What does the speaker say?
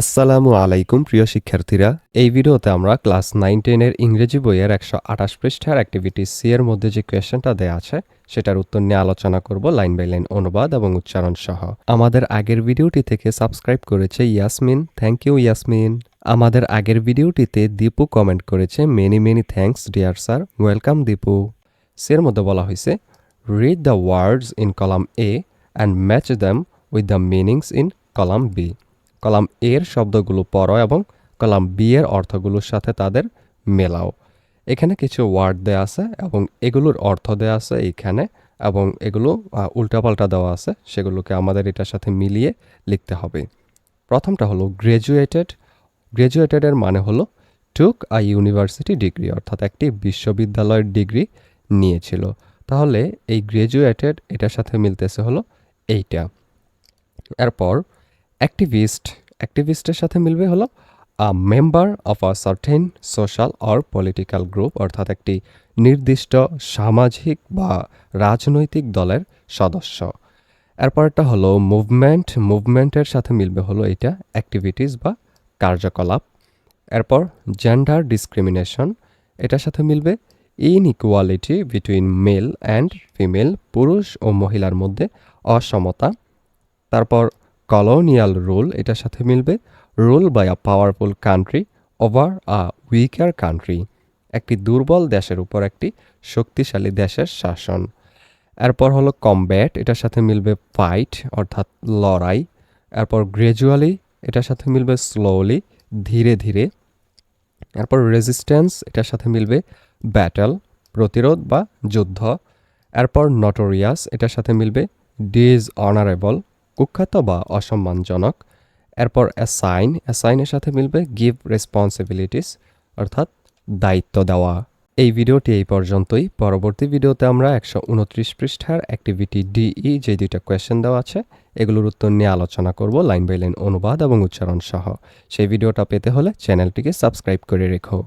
আসসালামু আলাইকুম, প্রিয় শিক্ষার্থীরা। এই ভিডিওতে আমরা ক্লাস নাইন টেনের ইংরেজি বইয়ের একশো আঠাশ পৃষ্ঠার অ্যাক্টিভিটি সি এর মধ্যে যে কোয়েশ্চেনটা দেওয়া আছে, সেটার উত্তর নিয়ে আলোচনা করব লাইন বাই লাইন অনুবাদ এবং উচ্চারণ সহ। আমাদের আগের ভিডিওটি থেকে সাবস্ক্রাইব করেছে ইয়াসমিন। Thank you Yasmin. আমাদের আগের ভিডিওটিতে দীপু কমেন্ট করেছে many many thanks dear sir welcome Dipu. C এর মধ্যে বলা হয়েছে read the words in column A and match them with the meanings in column B column এর শব্দগুলো পড়ো এবং কলাম বি এর অর্থগুলোর সাথে তাদের মেলাও। এখানে কিছু ওয়ার্ড দেওয়া আছে এবং এগুলোর অর্থ দেওয়া আছে এইখানে এবং এগুলো উল্টাপাল্টা দেওয়া আছে। সেগুলোকে আমাদের এটার সাথে মিলিয়ে লিখতে হবে। প্রথমটা হলো গ্র্যাজুয়েটেড গ্র্যাজুয়েটেডের মানে হলো টুক আ ইউনিভার্সিটি ডিগ্রি অর্থাৎ একটি বিশ্ববিদ্যালয়ের ডিগ্রি নিয়েছিল। তাহলে এই গ্র্যাজুয়েটেড এটার সাথে মিলতেছে হলো এইটা। এরপর অ্যাক্টিভিস্ট অ্যাক্টিভিস্টের সাথে মিলবে হলো a member of a certain social or political group অর্থাৎ একটি নির্দিষ্ট সামাজিক বা রাজনৈতিক দলের সদস্য। এরপরটা হলো মুভমেন্ট মুভমেন্টের সাথে মিলবে হলো এটা অ্যাক্টিভিটিস বা কার্যকলাপ। এরপর জেন্ডার ডিসক্রিমিনেশন এটার সাথে মিলবে inequality between male and female পুরুষ ও মহিলার মধ্যে অসমতা। তারপর কলোনিয়াল রুল এটার সাথে মিলবে। Rule by a powerful country over a weaker country একটি দুর্বল দেশের উপর একটি শক্তিশালী দেশের শাসন। এরপর হলো কমব্যাট এটার সাথে মিলবে ফাইট অর্থাৎ লড়াই। এরপর গ্র্যাজুয়ালি এটার সাথে মিলবে স্লোলি ধীরে ধীরে। এরপর রেজিস্ট্যান্স এটার সাথে মিলবে ব্যাটল প্রতিরোধ বা যুদ্ধ। এরপর নটোরিয়াস এটার সাথে মিলবে ডিজ অনারেবল কুখ্যাত বা অসম্মানজনক, এরপর অ্যাসাইন অ্যাসাইনের সাথে মিলবে গিভ রেসপন্সিবিলিটিস অর্থাৎ দায়িত্ব দেওয়া। এই ভিডিওটি এই পর্যন্তই। পরবর্তী ভিডিওতে আমরা একশো উনত্রিশ পৃষ্ঠার অ্যাক্টিভিটি ডিই যে দুইটা কোয়েশ্চেন দেওয়া আছে, এগুলোর উত্তর নিয়ে আলোচনা করব লাইন বাই লাইন অনুবাদ এবং উচ্চারণ সহ। সেই ভিডিওটা পেতে হলে চ্যানেলটিকে সাবস্ক্রাইব করে রেখো।